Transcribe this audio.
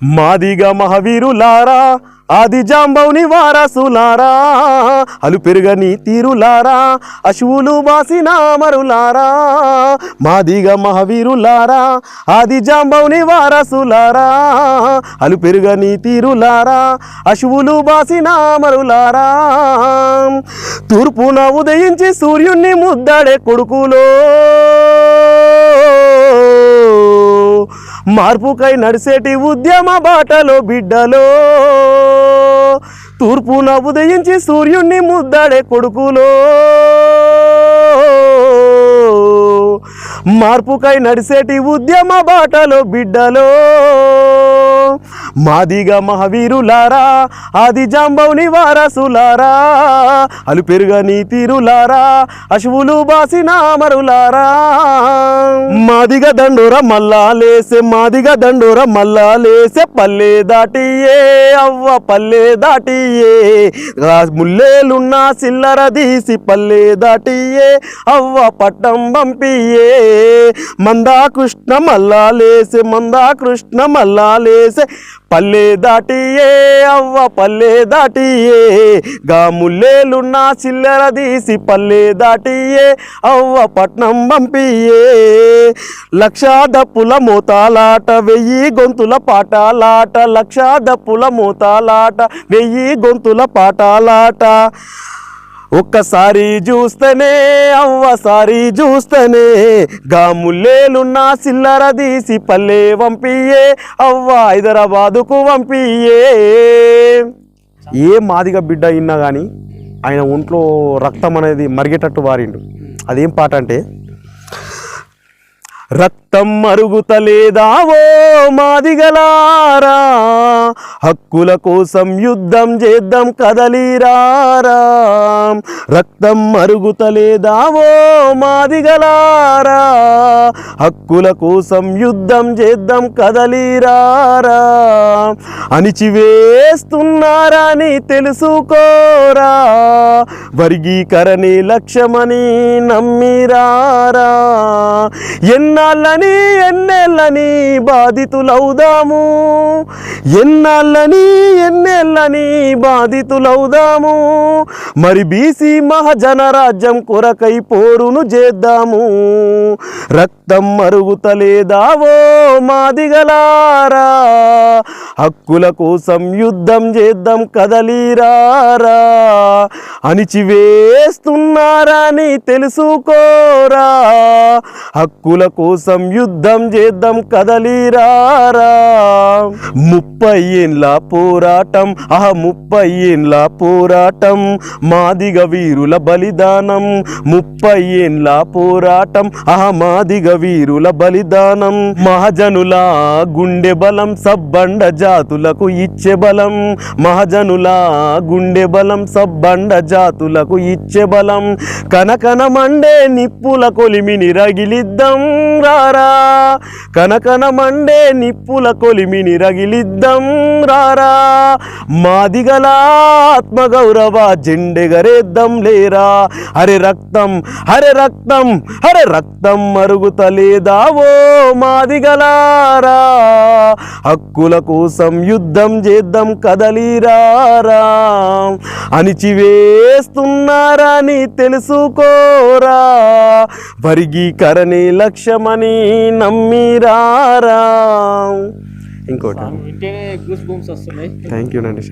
మాదిగా మహావీరులారా ఆది జాంబౌని వారసులారా అలు పెరుగని తీరులారా అశువులు బాసిన మరులారా మాదిగా మహావీరులారా ఆది జాంబౌని వారసులారా అలు పెరుగని తీరులారా అశువులు బాసిన మరులారా తూర్పున ఉదయించి సూర్యుణ్ణి ముద్దాడే కొడుకులో మార్పుకై నడిసేటి ఉద్యమ బాటలో బిడ్డలో. తూర్పున ఉదయించి సూర్యుణ్ణి ముద్దాడే కొడుకులో. మార్పుకై నడిసేటి ఉద్యమ బాటలో బిడ్డలో. మాదిగా మహావీరులారా ఆది జాంబౌని వారసులారా అలు పెరుగని తీరులారా అశువులు బాసిన అమరులారా మాదిగా దండోర మల్లా లేసే మాదిగా దండోర మల్లా లేసే పల్లె దాటియే అవ్వ పల్లె దాటియే. ముల్లేలున్న సిల్లర తీసి పల్లె దాటియే అవ్వ పట్టం పంపియే. మందా కృష్ణ మల్లా లేసే మందా కృష్ణ మల్లా లేసే పల్లె దాటియే అవ్వ పల్లె దాటియే. గాముల్లేలున్నా చిల్లర తీసి పల్లె దాటియే అవ్వ పట్నం పంపియే. లక్షాదప్పుల మూతాలాట వెయ్యి గొంతుల పాటాలాట లక్షాదప్పుల మూతాలాట వెయ్యి గొంతుల పాటాలాట. ఒక్కసారి చూస్తేనే అవ్వసారి చూస్తేనే గాముల్లేలున్న సిల్లర తీసి పల్లె పంపియే అవ్వ హైదరాబాదుకు పంపియే ఏ మాదిగ బిడ్డ అయినా కానీ ఆయన ఒంట్లో రక్తం అనేది మరిగేటట్టు వారిండు. అదేం పాట అంటే రక్తం మరుగుతలేదా ఓ మాదిగలారా? హక్కుల కోసం యుద్ధం చేద్దాం కదలిరారా? రక్తం మరుగుతలేదా ఓ మాదిగలారా? హక్కుల కోసం యుద్ధం చేద్దాం కదలిరారా? అణిచివేస్తున్నారని తెలుసుకోరా? వర్గీకరణే లక్ష్యమని నమ్మిరారా? ఎన్నాళ్ళని ఎన్నెళ్ళని బాధితులవుదాము? ఎన్నాళ్ళని ఎన్నెళ్ళని బాధితులవుదాము? మరి బీసీ మహాజనరాజ్యం కొరకై పోరును చేద్దాము. రక్తం మరుగుతలేదావో మాదిగలారా? హక్కుల కోసం యుద్ధం చేద్దాం కదలీరారా? అణిచివేస్తున్నారని తెలుసుకోరా? హక్కుల కోసం యుద్ధం చేద్దాం కదలిరారా. ముప్పై ఏండ్ల పోరాటం ఆ ముప్పై ఏండ్ల పోరాటం మాదిగ వీరుల బలిదానం. ముప్పై ఏండ్ల పోరాటం ఆ మాదిగ వీరుల బలిదానం. మహాజనుల గుండె బలం సబ్బండ జాతులకు ఇచ్చే బలం. మహాజనుల గుండె బలం సబ్బండ జాతులకు ఇచ్చే బలం. కనకన మండే నిప్పుల కొలిమిని రగిలి రగిలిద్దాం రారా. కనకన మండే నిప్పుల కొలిమిని రగిలిద్దాం రారా. మాదిగల ఆత్మగౌరవ జెండెగరేద్దాం లేరా. హరే రక్తం హరే రక్తం హరే రక్తం మరుగుతలేదా ఓ మాదిగలారా హక్కుల కోసం యుద్ధం చేద్దాం కదలిరారా అణిచివేస్తున్నారని తెలుసుకోరా. వర్గీకరణే లక్ష్యమని నమ్మిరారా. ఇంకోటి. థ్యాంక్ యూ అండి